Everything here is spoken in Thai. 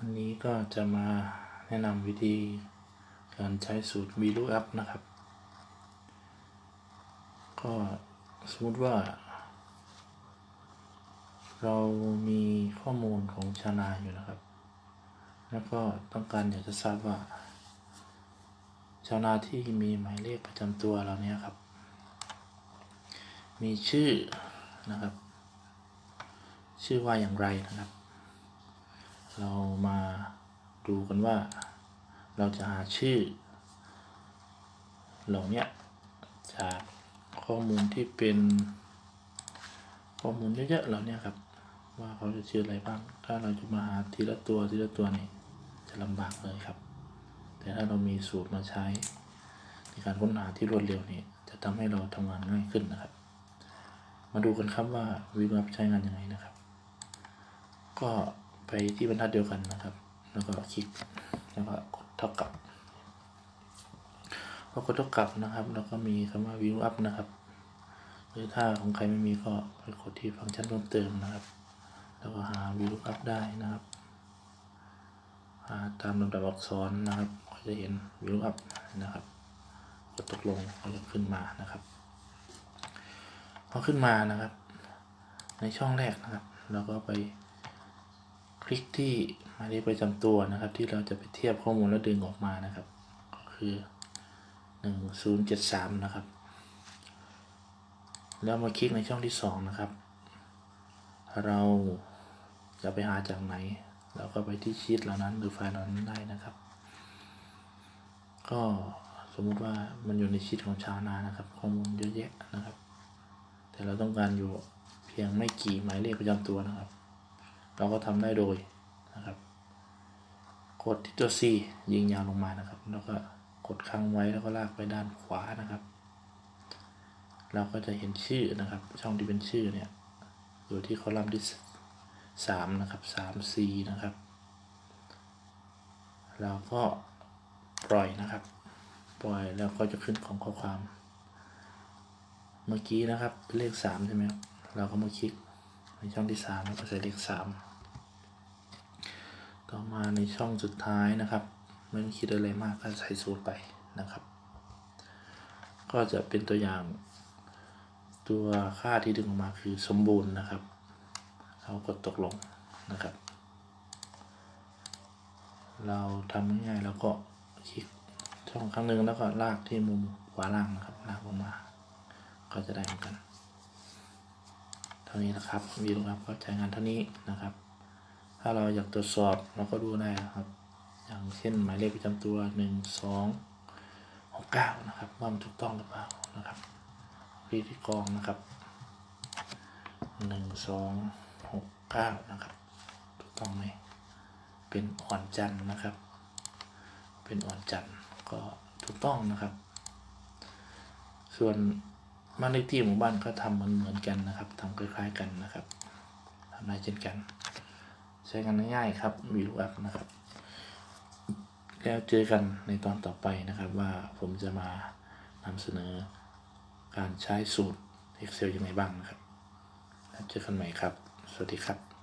วันนี้ก็จะมาแนะนำวิธีการใช้สูตร VLOOKUP นะครับ ก็สมมติว่า เรามีข้อมูลของชาวนาอยู่นะครับ แล้วก็ต้องการอยากจะทราบว่า ชาวนาที่มีหมายเลขประจำตัวเราเนี้ยครับ มีชื่อนะครับ ชื่อว่าอย่างไรนะครับ เรามาดูกันว่า เราจะหาชื่อ เหล่าเนี้ยจากข้อมูลที่เป็นข้อมูลเยอะๆเหล่าเนี้ยครับ ว่าเขาจะชื่ออะไรบ้าง ถ้าเราจะมาหาทีละตัวทีละตัวนี่จะลำบากเลยครับ แต่ถ้าเรามีสูตรมาใช้ ในการค้นหาที่รวดเร็วนี่จะทำให้เราทำงานง่ายขึ้นนะครับ มาดูกันครับว่าวิว p ใช้งานยังไงนะครับ ก็ ไปที่บรรทัดเดียวกันนะครับ แล้วก็คลิก แล้วก็กดเท่ากับพอกดเท่ากับนะครับ แล้วก็มีคำว่า view up นะครับ หรือถ้าของใครไม่มีก็ไปกดที่ฟังก์ชันเพิ่มเติมนะครับ แล้วก็หา view up ได้นะครับ หาตามลำดับอักษรนะครับก็จะเห็น view up นะครับ กดตกลงก็จะขึ้นมานะครับพอขึ้นมานะครับ ในช่องแรกนะครับ เราก็ไป ลิกที่หมายเลขประจำตัวนะครับ ที่เราจะไปเทียบข้อมูลแล้วดึงออกมานะครับ ก็คือ 1073 นะครับ แล้วมาคลิกในช่องที่ 2 นะครับ เราจะไปหาจากไหน เราก็ไปที่ชีตเหล่านั้นหรือไฟล์เหล่านั้นได้นะครับ ก็สมมุติว่ามันอยู่ในชีตของชาวนานะครับ ข้อมูลเยอะแยะนะครับ แต่เราต้องการอยู่เพียงไม่กี่หมายเลขประจำตัวนะครับ เราก็ทำได้โดยนะครับ กดที่ตัว C ยิงยาวลงมานะครับ แล้วก็กดค้างไว้แล้วก็ลากไปด้านขวานะครับ เราก็จะเห็นชื่อนะครับ ช่องที่เป็นชื่อเนี่ยอยู่ที่คอลัมน์ที่สามนะครับสาม C นะครับ เราก็ปล่อยนะครับ ปล่อยแล้วก็จะขึ้นของข้อความ เมื่อกี้นะครับเลขสามใช่ไหมครับเราก็มาคลิกในช่องที่สามแล้วก็ใส่เลขสาม ต่อมาในช่องสุดท้ายนะครับไม่ต้องคิดอะไรมากก็ใส่สูตรไปนะครับ ก็จะเป็นตัวอย่าง ตัวค่าที่ดึงออกมาคือสมบูรณ์นะครับเรากดตกลงนะครับ เราทำง่ายๆแล้วก็คลิกช่องครั้งหนึ่งแล้วก็ลากที่มุมขวาล่างนะครับลากลงมา ก็จะได้เหมือนกัน เท่านี้นะครับวีลงรับก็ใช้งานเท่านี้นะครับ ถ้าเราอยากตรวจสอบเราก็ดูได้ครับ อย่างเช่นหมายเลขประจำตัวหนึ่งสองหกเก้านะครับว่ามันถูกต้องหรือเปล่านะครับรีที่กรองนะครับหนึ่งสองหกเก้านะครับ ถูกต้องไหมเป็นอ่อนจันทร์นะครับ เป็นอ่อนจันทร์ก็ถูกต้องนะครับ ส่วนบ้านเลขที่หมู่บ้านก็ทำเหมือนเหมือนกันนะครับทำคล้ายๆกันนะครับทำได้เช่นกัน ใช้กันง่ายๆครับวิวแอปนะครับ แล้วเจอกันในตอนต่อไปนะครับว่าผมจะมานำเสนอการใช้สูตร Excel ยังไงบ้างนะครับ แล้วเจอกันใหม่ครับ สวัสดีครับ